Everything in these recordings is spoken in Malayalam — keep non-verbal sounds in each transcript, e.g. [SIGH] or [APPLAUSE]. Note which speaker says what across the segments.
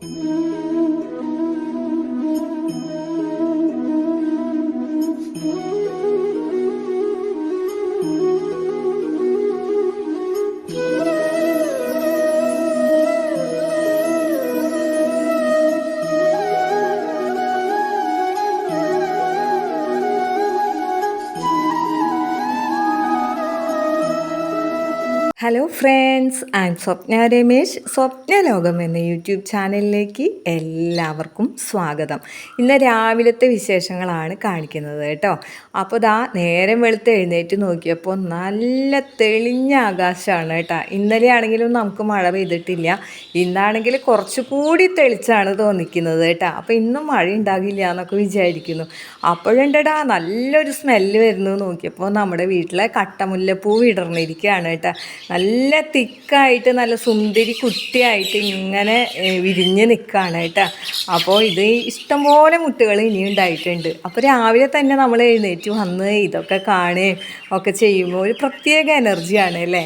Speaker 1: Thank you. Hello friends M Swapna Ramesh സ്വപ്ന ലോകം എന്ന യൂട്യൂബ് ചാനലിലേക്ക് എല്ലാവർക്കും സ്വാഗതം. ഇന്ന് രാവിലത്തെ വിശേഷങ്ങളാണ് കാണിക്കുന്നത് കേട്ടോ. അപ്പോൾ ദാ നേരം വെളുത്ത് എഴുന്നേറ്റ് നോക്കിയപ്പോൾ നല്ല തെളിഞ്ഞ ആകാശമാണ് കേട്ടോ. ഇന്നലെ ആണെങ്കിലും നമുക്ക് മഴ പെയ്തിട്ടില്ല. ഇന്നാണെങ്കിൽ കുറച്ചുകൂടി തെളിച്ചാണ് തോന്നിക്കുന്നത് കേട്ടോ. അപ്പോൾ ഇന്നും മഴ ഉണ്ടാകില്ല എന്നൊക്കെ വിചാരിക്കുന്നു. അപ്പോഴുണ്ടടാ നല്ലൊരു സ്മെല്ല് വരുന്നു നോക്കിയപ്പോൾ നമ്മുടെ വീട്ടിലെ കട്ടമുല്ലപ്പൂ വിടർന്നിരിക്കുകയാണ് കേട്ടോ. നല്ല തിക്കായിട്ട് നല്ല സുന്ദരി കുട്ടിയായിട്ട് ഇങ്ങനെ വിരിഞ്ഞ് നിൽക്കുകയാണ് കേട്ടോ. അപ്പോൾ ഇത് ഇഷ്ടംപോലെ മുട്ടുകൾ ഇനിയും ഉണ്ടായിട്ടുണ്ട്. അപ്പോൾ രാവിലെ തന്നെ നമ്മൾ എഴുന്നേറ്റ് വന്ന് ഇതൊക്കെ കാണുകയും ഒക്കെ ചെയ്യുമ്പോൾ ഒരു പ്രത്യേക എനർജിയാണ് അല്ലേ?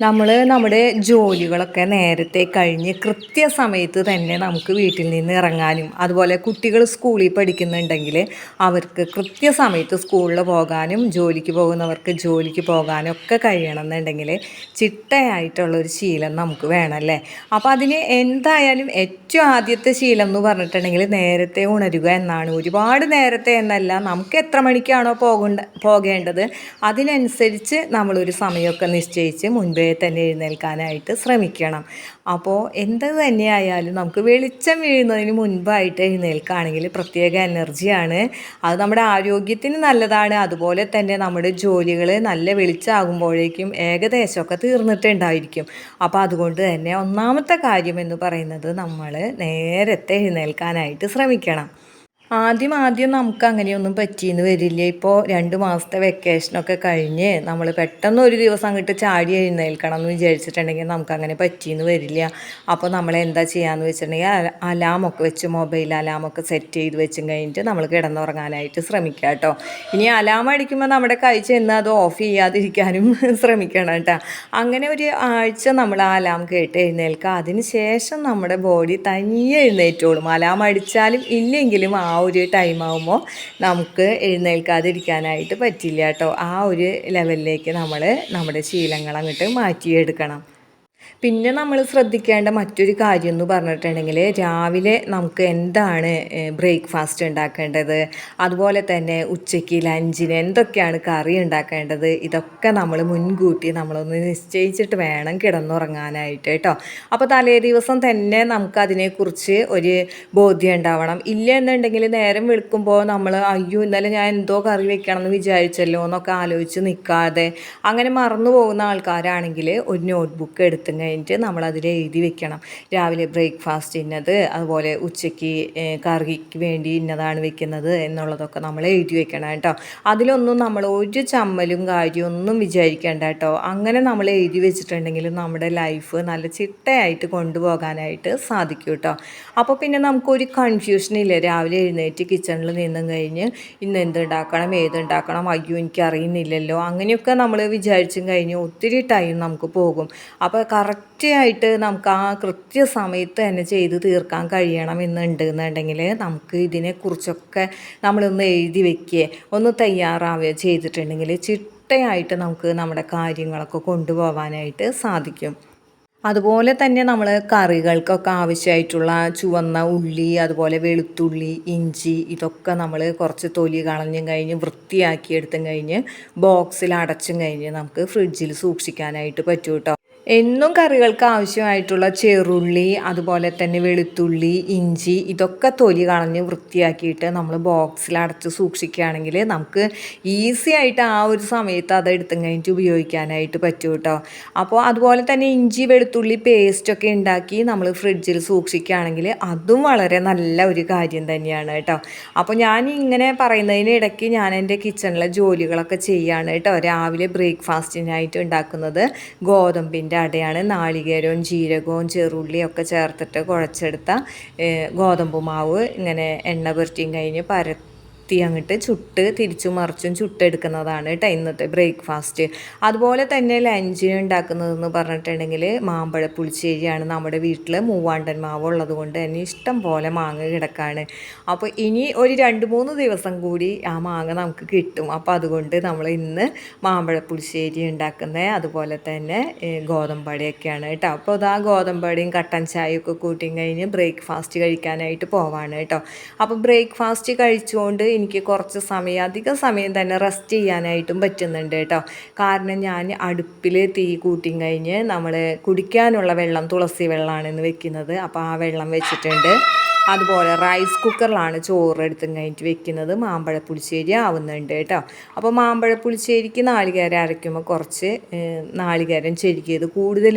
Speaker 1: നമ്മൾ നമ്മുടെ ജോലികളൊക്കെ നേരത്തെ കഴിഞ്ഞ് കൃത്യസമയത്ത് തന്നെ നമുക്ക് വീട്ടിൽ നിന്ന് ഇറങ്ങാനും അതുപോലെ കുട്ടികൾ സ്കൂളിൽ പഠിക്കുന്നുണ്ടെങ്കിൽ അവർക്ക് കൃത്യസമയത്ത് സ്കൂളിൽ പോകാനും ജോലിക്ക് പോകുന്നവർക്ക് ജോലിക്ക് പോകാനും ഒക്കെ കഴിയണമെന്നുണ്ടെങ്കിൽ ചിട്ടയായിട്ടുള്ളൊരു ശീലം നമുക്ക് വേണമല്ലേ? അപ്പോൾ അതിന് എന്തായാലും ഏറ്റവും ആദ്യത്തെ ശീലം എന്ന് പറഞ്ഞിട്ടുണ്ടെങ്കിൽ നേരത്തെ ഉണരുക എന്നാണ്. ഒരുപാട് നേരത്തെ എന്നല്ല നമുക്ക് എത്ര മണിക്കാണോ പോകേണ്ട പോകേണ്ടത്? അതിനനുസരിച്ച് നമ്മളൊരു സമയമൊക്കെ നിശ്ചയിച്ച് മുൻപേ തന്നെ എഴുന്നേൽക്കാനായിട്ട് ശ്രമിക്കണം. അപ്പോൾ എന്ത് തന്നെയായാലും നമുക്ക് വെളിച്ചം വീഴുന്നതിന് മുൻപായിട്ട് എഴുന്നേൽക്കുകയാണെങ്കിൽ പ്രത്യേക എനർജിയാണ്. അത് നമ്മുടെ ആരോഗ്യത്തിന് നല്ലതാണ്. അതുപോലെ തന്നെ നമ്മുടെ ജോലികൾ നല്ല വെളിച്ചാകുമ്പോഴേക്കും ഏകദേശമൊക്കെ തീർന്നിട്ടുണ്ടായിരിക്കും. അപ്പോൾ അതുകൊണ്ട് തന്നെ ഒന്നാമത്തെ കാര്യം എന്ന് പറയുന്നത് നമ്മൾ നേരത്തെ എഴുന്നേൽക്കാനായിട്ട് ശ്രമിക്കണം. ആദ്യം ആദ്യം നമുക്ക് അങ്ങനെയൊന്നും പറ്റിയെന്ന് വരില്ല. ഇപ്പോൾ രണ്ട് മാസത്തെ വെക്കേഷനൊക്കെ കഴിഞ്ഞ് നമ്മൾ പെട്ടെന്ന് ഒരു ദിവസം അങ്ങോട്ട് ചാടി എഴുന്നേൽക്കണം എന്ന് വിചാരിച്ചിട്ടുണ്ടെങ്കിൽ നമുക്ക് അങ്ങനെ പറ്റിയെന്ന് വരില്ല. അപ്പോൾ നമ്മൾ എന്താ ചെയ്യാന്ന് വെച്ചിട്ടുണ്ടെങ്കിൽ അല- അലാമൊക്കെ വെച്ച് മൊബൈൽ അലാമൊക്കെ സെറ്റ് ചെയ്ത് വെച്ചും കഴിഞ്ഞിട്ട് നമ്മൾ കിടന്നുറങ്ങാനായിട്ട് ശ്രമിക്കുക കേട്ടോ ഇനി അലാം അടിക്കുമ്പോൾ നമ്മുടെ കൈ ചെന്ന് അത് ഓഫ് ചെയ്യാതിരിക്കാനും [LAUGHS] ശ്രമിക്കണം കേട്ടോ അങ്ങനെ ഒരു ആഴ്ച നമ്മൾ ആ അലാം കേട്ട് എഴുന്നേൽക്കുക. അതിന് ശേഷം നമ്മുടെ ബോഡി തനിയെ എഴുന്നേറ്റോളും. അലാം അടിച്ചാലും ഇല്ലെങ്കിലും ആ ഒരു ടൈം ആകുമ്പോൾ നമുക്ക് എഴുന്നേൽക്കാതിരിക്കാനായിട്ട് പറ്റില്ല കേട്ടോ ആ ഒരു ലെവലിലേക്ക് നമ്മൾ നമ്മുടെ ശീലങ്ങൾ അങ്ങോട്ട് മാറ്റിയെടുക്കണം. പിന്നെ നമ്മൾ ശ്രദ്ധിക്കേണ്ട മറ്റൊരു കാര്യം എന്ന് പറഞ്ഞിട്ടുണ്ടെങ്കിൽ രാവിലെ നമുക്ക് എന്താണ് ബ്രേക്ക്ഫാസ്റ്റ് ഉണ്ടാക്കേണ്ടത്? അതുപോലെ തന്നെ ഉച്ചയ്ക്ക് ലഞ്ചിന് എന്തൊക്കെയാണ് കറി ഉണ്ടാക്കേണ്ടത്? ഇതൊക്കെ നമ്മൾ മുൻകൂട്ടി നമ്മളൊന്ന് നിശ്ചയിച്ചിട്ട് വേണം കിടന്നുറങ്ങാനായിട്ട് കേട്ടോ. അപ്പോൾ തലേ ദിവസം തന്നെ നമുക്ക് അതിനെക്കുറിച്ച് ഒരു ബോധ്യം ഉണ്ടാവണം. ഇല്ല എന്നുണ്ടെങ്കിൽ നേരം വെളുക്കുമ്പോൾ നമ്മൾ അയ്യോ ഇന്നലെ ഞാൻ എന്തോ കറി വെക്കണം എന്ന് വിചാരിച്ചല്ലോ എന്നൊക്കെ ആലോചിച്ച് നിൽക്കാതെ അങ്ങനെ മറന്നു പോകുന്ന ആൾക്കാരാണെങ്കിൽ ഒരു നോട്ട്ബുക്ക് എടുത്തും കഴിഞ്ഞിട്ട് നമ്മൾ അതിൽ എഴുതി വെക്കണം. രാവിലെ ബ്രേക്ക്ഫാസ്റ്റ് ഇന്നത് അതുപോലെ ഉച്ചയ്ക്ക് കറിക്ക് വേണ്ടി ഇന്നതാണ് വെക്കുന്നത് എന്നുള്ളതൊക്കെ നമ്മൾ എഴുതി വെക്കണം കേട്ടോ. അതിലൊന്നും നമ്മൾ ഒരു ചമ്മലും കാര്യവും ഒന്നും വിചാരിക്കേണ്ട കേട്ടോ. അങ്ങനെ നമ്മൾ എഴുതി വെച്ചിട്ടുണ്ടെങ്കിൽ നമ്മുടെ ലൈഫ് നല്ല ചിട്ടയായിട്ട് കൊണ്ടുപോകാനായിട്ട് സാധിക്കും കേട്ടോ. അപ്പോൾ പിന്നെ നമുക്കൊരു കൺഫ്യൂഷൻ ഇല്ല? രാവിലെ എഴുന്നേറ്റ് കിച്ചണിൽ നിന്നും കഴിഞ്ഞ് ഇന്ന് എന്തുണ്ടാക്കണം ഏതുണ്ടാക്കണം? അയ്യോ എനിക്കറിയുന്നില്ലല്ലോ. അങ്ങനെയൊക്കെ നമ്മൾ വിചാരിച്ചും കഴിഞ്ഞ് ഒത്തിരി ടൈം നമുക്ക് പോകും. അപ്പോൾ കറക്റ്റായിട്ട് നമുക്ക് ആ കൃത്യസമയത്ത് തന്നെ ചെയ്ത് തീർക്കാൻ കഴിയണം എന്നുണ്ട് എന്നുണ്ടെങ്കിൽ നമുക്ക് ഇതിനെക്കുറിച്ചൊക്കെ നമ്മളൊന്ന് എഴുതി വെക്കുകയോ ഒന്ന് തയ്യാറാവുകയോ ചെയ്തിട്ടുണ്ടെങ്കിൽ ചിട്ടയായിട്ട് നമുക്ക് നമ്മുടെ കാര്യങ്ങളൊക്കെ കൊണ്ടുപോകാനായിട്ട് സാധിക്കും. അതുപോലെ തന്നെ നമ്മൾ കറികൾക്കൊക്കെ ആവശ്യമായിട്ടുള്ള ചുവന്ന ഉള്ളി അതുപോലെ വെളുത്തുള്ളി ഇഞ്ചി ഇതൊക്കെ നമ്മൾ കുറച്ച് തൊലി കളഞ്ഞും കഴിഞ്ഞ് വൃത്തിയാക്കി എടുത്തും കഴിഞ്ഞ് ബോക്സിൽ അടച്ചും കഴിഞ്ഞ് നമുക്ക് ഫ്രിഡ്ജിൽ സൂക്ഷിക്കാനായിട്ട് പറ്റും കേട്ടോ എന്നും കറികൾക്ക് ആവശ്യമായിട്ടുള്ള ചെറുള്ളി അതുപോലെ തന്നെ വെളുത്തുള്ളി ഇഞ്ചി ഇതൊക്കെ തൊലി കളഞ്ഞ് വൃത്തിയാക്കിയിട്ട് നമ്മൾ ബോക്സിൽ അടച്ച് സൂക്ഷിക്കുകയാണെങ്കിൽ നമുക്ക് ഈസി ആയിട്ട് ആ ഒരു സമയത്ത് അത് എടുത്തും കഴിഞ്ഞിട്ട് ഉപയോഗിക്കാനായിട്ട് പറ്റും കേട്ടോ അപ്പോൾ അതുപോലെ തന്നെ ഇഞ്ചി വെളുത്തുള്ളി പേസ്റ്റൊക്കെ ഉണ്ടാക്കി നമ്മൾ ഫ്രിഡ്ജിൽ സൂക്ഷിക്കുകയാണെങ്കിൽ അതും വളരെ നല്ല ഒരു കാര്യം തന്നെയാണ് കേട്ടോ അപ്പോൾ ഞാൻ ഇങ്ങനെ പറയുന്നതിന് ഇടയ്ക്ക് ഞാൻ എന്റെ കിച്ചണിലെ ജോലികളൊക്കെ ചെയ്യുകയാണ് കേട്ടോ രാവിലെ ബ്രേക്ക്ഫാസ്റ്റിനായിട്ട് ഉണ്ടാക്കുന്നത് ഗോതമ്പിന്റെ അടയാണ്. നാളികേരവും ജീരകവും ചെറുള്ളിയും ഒക്കെ ചേർത്തിട്ട് കുഴച്ചെടുത്ത ഗോതമ്പ് മാവ് ഇങ്ങനെ എണ്ണ പുരട്ടിയും കഴിഞ്ഞ് പര കുത്തി അങ്ങോട്ട് ചുട്ട് തിരിച്ചും മറിച്ചും ചുട്ടെടുക്കുന്നതാണ് കേട്ടോ ഇന്നത്തെ ബ്രേക്ക്ഫാസ്റ്റ്. അതുപോലെ തന്നെ ലഞ്ചിന് ഉണ്ടാക്കുന്നതെന്ന് പറഞ്ഞിട്ടുണ്ടെങ്കിൽ മാമ്പഴ പുളിശ്ശേരിയാണ് നമ്മുടെ വീട്ടിൽ മൂവാണ്ടൻ മാവ് ഉള്ളത് കൊണ്ട് തന്നെ ഇഷ്ടം പോലെ മാങ്ങ കിടക്കാണ്. അപ്പോൾ ഇനി ഒരു രണ്ട് മൂന്ന് ദിവസം കൂടി ആ മാങ്ങ നമുക്ക് കിട്ടും. അപ്പോൾ അതുകൊണ്ട് നമ്മൾ ഇന്ന് മാമ്പഴ പുളിശ്ശേരി ഉണ്ടാക്കുന്നത് അതുപോലെ തന്നെ ഗോതമ്പടയൊക്കെയാണ് കേട്ടോ അപ്പോൾ അതാ ഗോതമ്പടിയും കട്ടൻ ചായയൊക്കെ കൂട്ടിയും കഴിഞ്ഞ് ബ്രേക്ക്ഫാസ്റ്റ് കഴിക്കാനായിട്ട് പോവാണ് കേട്ടോ അപ്പോൾ ബ്രേക്ക്ഫാസ്റ്റ് കഴിച്ചുകൊണ്ട് എനിക്ക് കുറച്ച് സമയം അധികം സമയം തന്നെ റെസ്റ്റ് ചെയ്യാനായിട്ടും പറ്റുന്നുണ്ട് കേട്ടോ. കാരണം ഞാൻ അടുപ്പിൽ തീ കൂട്ടിയും കഴിഞ്ഞ് നമ്മൾ കുടിക്കാനുള്ള വെള്ളം തുളസി വെള്ളമാണ് ഇന്ന് വെക്കുന്നത്. അപ്പോൾ ആ വെള്ളം വെച്ചിട്ടുണ്ട്. അതുപോലെ റൈസ് കുക്കറിലാണ് ചോറ് എടുത്തും കഴിഞ്ഞിട്ട് വെക്കുന്നത്. മാമ്പഴ പുളിശ്ശേരി ആവുന്നുണ്ട് കേട്ടോ. അപ്പോൾ മാമ്പഴ പുളിശ്ശേരിക്ക് നാളികേരം അരയ്ക്കുമ്പോൾ കുറച്ച് നാളികേരം ചെരുക്കിയത് കൂടുതൽ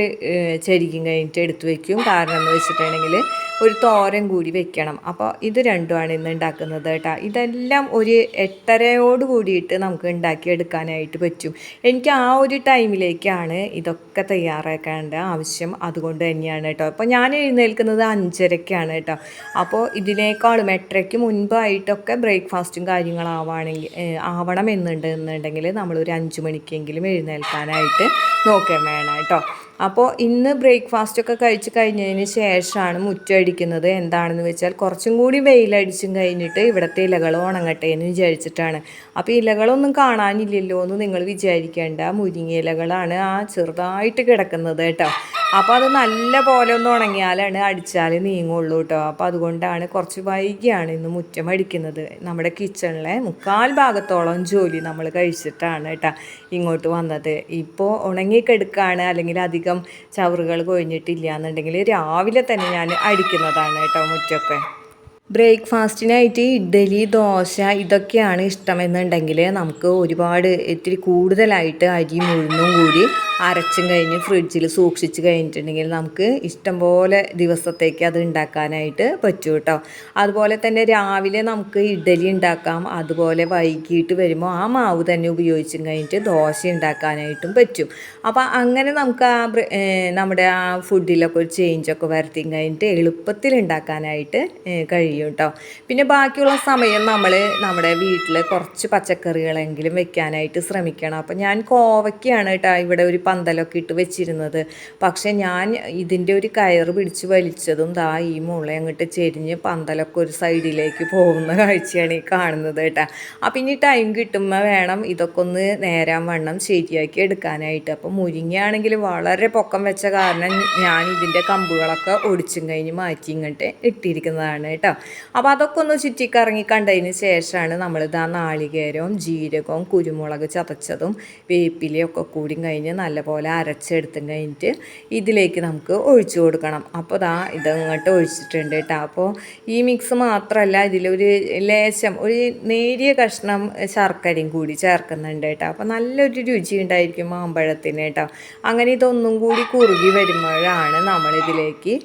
Speaker 1: ചെരുക്കും കഴിഞ്ഞിട്ട് എടുത്ത് വെക്കും. കാരണം എന്ന് വെച്ചിട്ടുണ്ടെങ്കിൽ ഒരു തോരൻ കൂടി വെക്കണം. അപ്പോൾ ഇത് രണ്ടുമാണ് ഇന്ന് ഉണ്ടാക്കുന്നത് കേട്ടോ. ഇതെല്ലാം ഒരു എട്ടരയോട് കൂടിയിട്ട് നമുക്ക് ഉണ്ടാക്കിയെടുക്കാനായിട്ട് പറ്റും. എനിക്ക് ആ ഒരു ടൈമിലേക്കാണ് ഇതൊക്കെ തയ്യാറാക്കേണ്ട ആവശ്യം. അതുകൊണ്ട് തന്നെയാണ് കേട്ടോ. അപ്പോൾ ഞാൻ എഴുന്നേൽക്കുന്നത് അഞ്ചരയ്ക്കാണ് കേട്ടോ. അപ്പോൾ ഇതിനേക്കാളും എട്ടരയ്ക്ക് മുൻപായിട്ടൊക്കെ ബ്രേക്ക്ഫാസ്റ്റും കാര്യങ്ങളാവണമെങ്കിൽ ആവണം എന്നുണ്ട് എന്നുണ്ടെങ്കിൽ നമ്മളൊരു അഞ്ച് മണിക്കെങ്കിലും എഴുന്നേൽക്കാനായിട്ട് നോക്കാൻ വേണം കേട്ടോ. അപ്പോൾ ഇന്ന് ബ്രേക്ക്ഫാസ്റ്റ് ഒക്കെ കഴിച്ച് കഴിഞ്ഞതിന് ശേഷമാണ് മുറ്റടിക്കുന്നത് എന്താണെന്ന് വെച്ചാൽ കുറച്ചും കൂടി വെയിലടിച്ചും കഴിഞ്ഞിട്ട് ഇവിടുത്തെ ഇലകൾ ഉണങ്ങട്ടെ എന്ന് വിചാരിച്ചിട്ടാണ്. അപ്പോൾ ഇലകളൊന്നും കാണാനില്ലല്ലോ എന്ന് നിങ്ങൾ വിചാരിക്കേണ്ട. മുരിങ്ങ ഇലകളാണ് ആ ചെറുതായിട്ട് കിടക്കുന്നത് കേട്ടോ. അപ്പോൾ അത് നല്ല പോലെ ഒന്ന് ഉണങ്ങിയാലാണ് അടിച്ചാൽ നീങ്ങുള്ളൂ കേട്ടോ. അപ്പോൾ അതുകൊണ്ടാണ് കുറച്ച് വൈകിയാണ് ഇന്ന് മുറ്റം അടിക്കുന്നത്. നമ്മുടെ കിച്ചണിലെ മുക്കാൽ ഭാഗത്തോളം ജോലി നമ്മൾ കഴിച്ചിട്ടാണ് കേട്ടോ ഇങ്ങോട്ട് വന്നത്. ഇപ്പോൾ ഉണങ്ങിക്കെടുക്കാണ് അല്ലെങ്കിൽ അധികം ചവറുകൾ കൊഴിഞ്ഞിട്ടില്ല എന്നുണ്ടെങ്കിൽ രാവിലെ തന്നെ ഞാൻ അടിക്കുന്നതാണ് കേട്ടോ മുറ്റമൊക്കെ ബ്രേക്ക്ഫാസ്റ്റിനായിട്ട് ഇഡ്ഡലി ദോശ ഇതൊക്കെയാണ് ഇഷ്ടമെന്നുണ്ടെങ്കിൽ നമുക്ക് ഒരുപാട് ഇത്തിരി കൂടുതലായിട്ട് അരി മുഴുന്നും കൂടി അരച്ചും കഴിഞ്ഞ് ഫ്രിഡ്ജിൽ സൂക്ഷിച്ച് കഴിഞ്ഞിട്ടുണ്ടെങ്കിൽ നമുക്ക് ഇഷ്ടം പോലെ ദിവസത്തേക്ക് അത് ഉണ്ടാക്കാനായിട്ട് പറ്റും കേട്ടോ അതുപോലെ തന്നെ രാവിലെ നമുക്ക് ഇഡ്ഡലി ഉണ്ടാക്കാം അതുപോലെ വൈകിട്ട് വരുമ്പോൾ ആ മാവ് തന്നെ ഉപയോഗിച്ചും കഴിഞ്ഞിട്ട് ദോശ ഉണ്ടാക്കാനായിട്ടും പറ്റും. അപ്പോൾ അങ്ങനെ നമുക്ക് ആ നമ്മുടെ ആ ഫുഡിലൊക്കെ ഒരു ചേഞ്ചൊക്കെ വരുത്തി കഴിഞ്ഞിട്ട് എളുപ്പത്തിൽ ഉണ്ടാക്കാനായിട്ട് ഏ, കഴിയും കേട്ടോ പിന്നെ ബാക്കിയുള്ള സമയം നമ്മൾ നമ്മുടെ വീട്ടിൽ കുറച്ച് പച്ചക്കറികളെങ്കിലും വെക്കാനായിട്ട് ശ്രമിക്കണം. അപ്പം ഞാൻ കോവയ്ക്കാണ് കേട്ടോ ഇവിടെ ഒരു പന്തലൊക്കെ ഇട്ട് വെച്ചിരുന്നത്. പക്ഷേ ഞാൻ ഇതിന്റെ ഒരു കയറ് പിടിച്ച് വലിച്ചതും ദാ ഈ മുള അങ്ങോട്ട് ചെരിഞ്ഞ് പന്തലൊക്കെ ഒരു സൈഡിലേക്ക് പോകുന്ന കാഴ്ചയാണ് ഈ കാണുന്നത് കേട്ടോ അപ്പം ഇനി ടൈം കിട്ടുമ്പോൾ വേണം ഇതൊക്കെ ഒന്ന് നേരാൻ വണ്ണം ശരിയാക്കി എടുക്കാനായിട്ട്. അപ്പം മുരിങ്ങയാണെങ്കിൽ വളരെ പൊക്കം വെച്ച കാരണം ഞാൻ ഇതിന്റെ കമ്പുകളൊക്കെ ഒടിച്ചും കഴിഞ്ഞ് മാറ്റി ഇങ്ങോട്ട് ഇട്ടിരിക്കുന്നതാണ് കേട്ടോ അപ്പോൾ അതൊക്കെ ഒന്ന് ചുറ്റിക്കറങ്ങി കണ്ടതിന് ശേഷമാണ് നമ്മളിതാ നാളികേരവും ജീരകവും കുരുമുളക് ചതച്ചതും വേപ്പിലയൊക്കെ കൂടി കഴിഞ്ഞ് നല്ലപോലെ അരച്ചെടുത്തും കഴിഞ്ഞിട്ട് ഇതിലേക്ക് നമുക്ക് ഒഴിച്ചു കൊടുക്കണം. അപ്പോൾ ദാ ഇത് ഇങ്ങോട്ട് ഒഴിച്ചിട്ടുണ്ട് കേട്ടോ. അപ്പോൾ ഈ മിക്സ് മാത്രമല്ല ഇതിലൊരു ലേശം ഒരു നേരിയ കഷ്ണം ശർക്കരയും കൂടി ചേർക്കുന്നുണ്ട് കേട്ടോ. അപ്പോൾ നല്ലൊരു രുചി ഉണ്ടായിരിക്കും മാമ്പഴത്തിന് കേട്ടോ. അങ്ങനെ ഇതൊന്നും കൂടി കുറുകി വരുമ്പോഴാണ് നമ്മളിതിലേക്ക്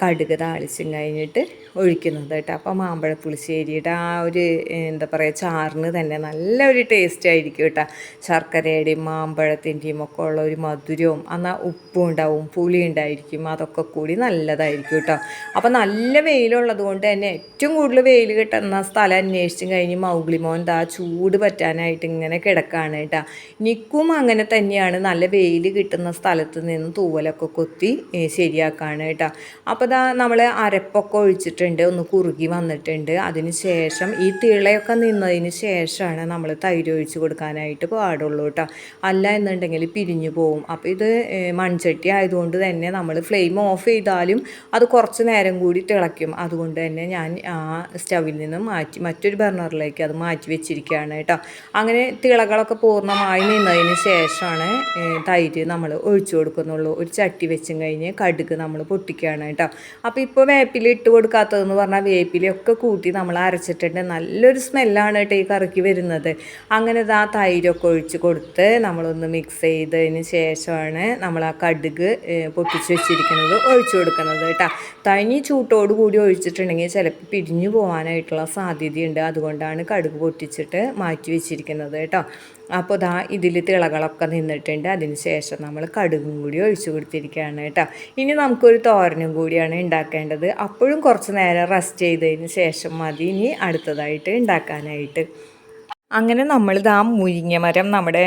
Speaker 1: കടുക് താളിച്ചും കഴിഞ്ഞിട്ട് ഒഴിക്കുന്നത് കേട്ടോ. അപ്പോൾ മാമ്പഴ പുളിശ്ശേരിയുടെ ആ ഒരു എന്താ പറയുക ചാറിന് തന്നെ നല്ലൊരു ടേസ്റ്റ് ആയിരിക്കും കേട്ടോ. ശർക്കരയുടെയും മാമ്പഴത്തിന്റെയും ഒക്കെ ഉള്ള ഒരു മധുരവും എന്നാൽ ഉപ്പും ഉണ്ടാവും പുളി ഉണ്ടായിരിക്കും അതൊക്കെ കൂടി നല്ലതായിരിക്കും കേട്ടോ. അപ്പോൾ നല്ല വെയിലുള്ളത് കൊണ്ട് തന്നെ ഏറ്റവും കൂടുതൽ വെയിൽ കിട്ടുന്ന സ്ഥലം അന്വേഷിച്ചും കഴിഞ്ഞ് മൗഗ്ലിമോൻ ദാ ചൂട് പറ്റാനായിട്ട് ഇങ്ങനെ കിടക്കാണ് കേട്ടോ. നിക്കും അങ്ങനെ തന്നെയാണ്. നല്ല വെയിൽ കിട്ടുന്ന സ്ഥലത്ത് നിന്ന് തൂവലൊക്കെ കൊത്തി ശരിയാക്കാണ് കേട്ടോ. അപ്പോൾ ദാ നമ്മൾ അരപ്പൊക്കെ ഒഴിച്ചിട്ടുണ്ട് ഒന്ന് കുറുകി വന്നിട്ടുണ്ട്. അതിന് ശേഷം ഈ തിളയൊക്കെ നിന്നതിന് ശേഷമാണ് നമ്മൾ തൈര് ഒഴിച്ച് കൊടുക്കാനായിട്ട് പാടുള്ളൂ കേട്ടോ അല്ല എന്നുണ്ടെങ്കിൽ പിരിഞ്ഞു പോവും. അപ്പോൾ ഇത് മൺചട്ടി ആയതുകൊണ്ട് തന്നെ നമ്മൾ ഫ്ലെയിം ഓഫ് ചെയ്താലും അത് കുറച്ച് നേരം കൂടി തിളയ്ക്കും. അതുകൊണ്ട് തന്നെ ഞാൻ ആ സ്റ്റവിൽ നിന്ന് മാറ്റി മറ്റൊരു ബർണറിലേക്ക് അത് മാറ്റി വെച്ചിരിക്കുകയാണ് കേട്ടോ അങ്ങനെ തിളകളൊക്കെ പൂർണമായി നിന്നതിന് ശേഷമാണ് തൈര് നമ്മൾ ഒഴിച്ചു കൊടുക്കുന്നുള്ളൂ. ഒരു ചട്ടി വെച്ചും കഴിഞ്ഞ് കടുക് നമ്മൾ പൊട്ടിക്കുകയാണ് കേട്ടോ. അപ്പോൾ ഇപ്പോൾ വേപ്പില ഇട്ട് കൊടുക്കാത്തതെന്ന് പറഞ്ഞാൽ വേപ്പിലയൊക്കെ കൂട്ടി നമ്മൾ അരച്ചിട്ടുണ്ട് നല്ലൊരു സ്മെല്ലാണ് കേട്ടോ ഈ കറിക്ക് വരുന്നത്. അങ്ങനെ ആ തൈരൊക്കെ ഒഴിച്ച് കൊടുത്ത് നമ്മളൊന്ന് മിക്സ് ചെയ്തതിന് ശേഷമാണ് നമ്മൾ ആ കടുക് പൊട്ടിച്ച് വെച്ചിരിക്കുന്നത് ഒഴിച്ചു കൊടുക്കുന്നത് കേട്ടോ. തനി ചൂട്ടോട് കൂടി ഒഴിച്ചിട്ടുണ്ടെങ്കിൽ ചിലപ്പോൾ പിരിഞ്ഞു പോകാനായിട്ടുള്ള സാധ്യതയുണ്ട്. അതുകൊണ്ടാണ് കടുക് പൊട്ടിച്ചിട്ട് മാറ്റി വെച്ചിരിക്കുന്നത് കേട്ടോ. അപ്പോൾ ദാ ഇതിൽ തിളകളൊക്കെ നിന്നിട്ടുണ്ട്. അതിന് ശേഷം നമ്മൾ കടുകും കൂടി ഒഴിച്ചു കൊടുത്തിരിക്കുകയാണ് കേട്ടോ. ഇനി നമുക്കൊരു തോരനും കൂടിയാണ് ഉണ്ടാക്കേണ്ടത്. അപ്പോഴും കുറച്ച് നേരം റെസ്റ്റ് ചെയ്തതിന് ശേഷം മതി. ഇനി അടുത്തതായിട്ട് ഉണ്ടാക്കാനായിട്ട്. അങ്ങനെ നമ്മൾ ഇതാ മുരിങ്ങ മരം നമ്മുടെ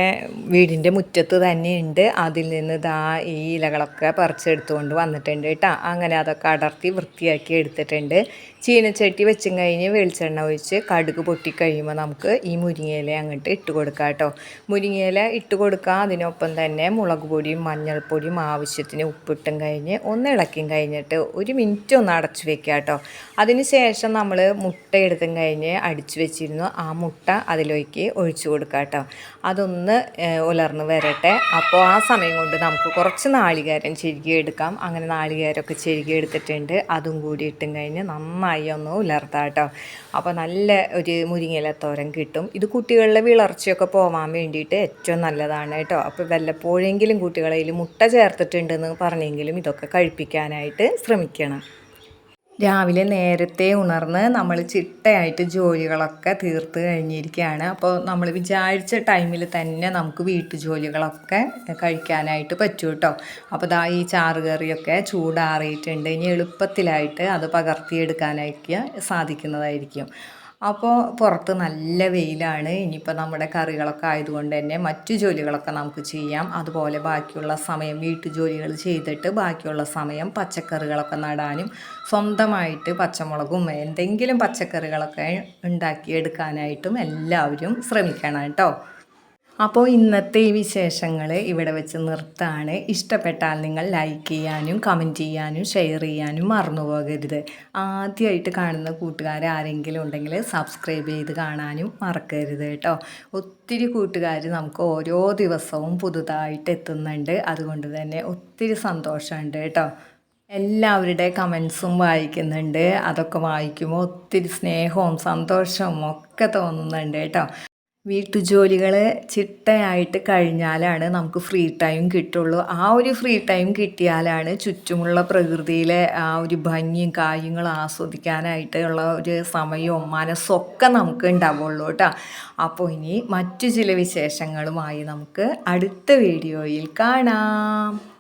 Speaker 1: വീടിന്റെ മുറ്റത്ത് തന്നെയുണ്ട്. അതിൽ നിന്ന് ഇതാ ഈ ഇലകളൊക്കെ പറിച്ചെടുത്തുകൊണ്ട് വന്നിട്ടുണ്ട് കേട്ടോ. അങ്ങനെ അതൊക്കെ അടർത്തി വൃത്തിയാക്കി എടുത്തിട്ടുണ്ട്. ചീനച്ചട്ടി വെച്ചും കഴിഞ്ഞ് വെളിച്ചെണ്ണ ഒഴിച്ച് കടുക് പൊട്ടിക്കഴിയുമ്പോൾ നമുക്ക് ഈ മുരിങ്ങയില അങ്ങോട്ട് ഇട്ട് കൊടുക്കാം കേട്ടോ. മുരിങ്ങയില ഇട്ട് കൊടുക്കുക അതിനൊപ്പം തന്നെ മുളക് പൊടിയും മഞ്ഞൾപ്പൊടിയും ആവശ്യത്തിന് ഉപ്പിട്ടും കഴിഞ്ഞ് ഒന്ന് ഇളക്കിയും കഴിഞ്ഞിട്ട് ഒരു മിനിറ്റ് ഒന്ന് അടച്ചു വെക്കുക കേട്ടോ. അതിന് ശേഷം നമ്മൾ മുട്ട എടുത്തും കഴിഞ്ഞ് അടിച്ചു വെച്ചിരുന്നു. ആ മുട്ട അതിലേക്ക് ഒഴിച്ചു കൊടുക്കുക കേട്ടോ. അതൊന്ന് ഉലർന്ന് വരട്ടെ. അപ്പോൾ ആ സമയം കൊണ്ട് നമുക്ക് കുറച്ച് നാളികേരം എടുക്കാം. അങ്ങനെ നാളികേരമൊക്കെ എടുത്തിട്ടുണ്ട്. അതും കൂടി ഇട്ടും കഴിഞ്ഞ് നന്നായി ഒന്ന് ഉലർത്താം കേട്ടോ. അപ്പോൾ നല്ല ഒരു മുരിങ്ങയില തോരൻ കിട്ടും. ഇത് കുട്ടികളുടെ വിളർച്ചയൊക്കെ പോവാൻ വേണ്ടിയിട്ട് ഏറ്റവും നല്ലതാണ് കേട്ടോ. അപ്പോൾ വല്ലപ്പോഴെങ്കിലും കുട്ടികളിൽ മുട്ട ചേർത്തിട്ടുണ്ടെന്ന് പറഞ്ഞെങ്കിലും ഇതൊക്കെ കഴിപ്പിക്കാനായിട്ട് ശ്രമിക്കണം. രാവിലെ നേരത്തെ ഉണർന്ന് നമ്മൾ ചിട്ടയായിട്ട് ജോലികളൊക്കെ തീർത്ത് കഴിഞ്ഞിരിക്കുകയാണ്. അപ്പോൾ നമ്മൾ വിചാരിച്ച ടൈമിൽ തന്നെ നമുക്ക് വീട്ടു ജോലികളൊക്കെ കഴിക്കാനായിട്ട് പറ്റും കേട്ടോ അപ്പോൾ ദാ ഈ ചാറ് കറിയൊക്കെ ചൂടാറിയിട്ടുണ്ട്. ഇനി എളുപ്പത്തിലായിട്ട് അത് പകർത്തിയെടുക്കാനായിരിക്കുക സാധിക്കുന്നതായിരിക്കും. അപ്പോൾ പുറത്ത് നല്ല വെയിലാണ്. ഇനിയിപ്പോൾ നമ്മുടെ കറികളൊക്കെ ആയതുകൊണ്ട് തന്നെ മറ്റു ജോലികളൊക്കെ നമുക്ക് ചെയ്യാം. അതുപോലെ ബാക്കിയുള്ള സമയം വീട്ടു ജോലികൾ ചെയ്തിട്ട് ബാക്കിയുള്ള സമയം പച്ചക്കറികളൊക്കെ നടാനും സ്വന്തമായിട്ട് പച്ചമുളകും എന്തെങ്കിലും പച്ചക്കറികളൊക്കെ ഉണ്ടാക്കിയെടുക്കാനായിട്ടും എല്ലാവരും ശ്രമിക്കണം കേട്ടോ. അപ്പോൾ ഇന്നത്തെ ഈ വിശേഷങ്ങൾ ഇവിടെ വെച്ച് നിർത്താണ്. ഇഷ്ടപ്പെട്ടാൽ നിങ്ങൾ ലൈക്ക് ചെയ്യാനും കമന്റ് ചെയ്യാനും ഷെയർ ചെയ്യാനും മറന്നു പോകരുത്. ആദ്യമായിട്ട് കാണുന്ന കൂട്ടുകാർ ആരെങ്കിലും ഉണ്ടെങ്കിൽ സബ്സ്ക്രൈബ് ചെയ്ത് കാണാനും മറക്കരുത് കേട്ടോ. ഒത്തിരി കൂട്ടുകാർ നമുക്ക് ഓരോ ദിവസവും പുതുതായിട്ട് എത്തുന്നുണ്ട്. അതുകൊണ്ട് തന്നെ ഒത്തിരി സന്തോഷമുണ്ട് കേട്ടോ. എല്ലാവരുടെ കമൻസും വായിക്കുന്നുണ്ട്. അതൊക്കെ വായിക്കുമ്പോൾ ഒത്തിരി സ്നേഹവും സന്തോഷവും ഒക്കെ തോന്നുന്നുണ്ട് കേട്ടോ. വീട്ടുജോലികൾ ചിട്ടയായിട്ട് കഴിഞ്ഞാലാണ് നമുക്ക് ഫ്രീ ടൈം കിട്ടുള്ളൂ. ആ ഒരു ഫ്രീ ടൈം കിട്ടിയാലാണ് ചുറ്റുമുള്ള പ്രകൃതിയിലെ ആ ഒരു ഭംഗിയും കാര്യങ്ങളും ആസ്വദിക്കാനായിട്ടുള്ള ഒരു സമയവും മനസ്സൊക്കെ നമുക്ക് ഉണ്ടാവുള്ളൂ കേട്ടോ. അപ്പോൾ ഇനി മറ്റു ചില വിശേഷങ്ങളുമായി നമുക്ക് അടുത്ത വീഡിയോയിൽ കാണാം.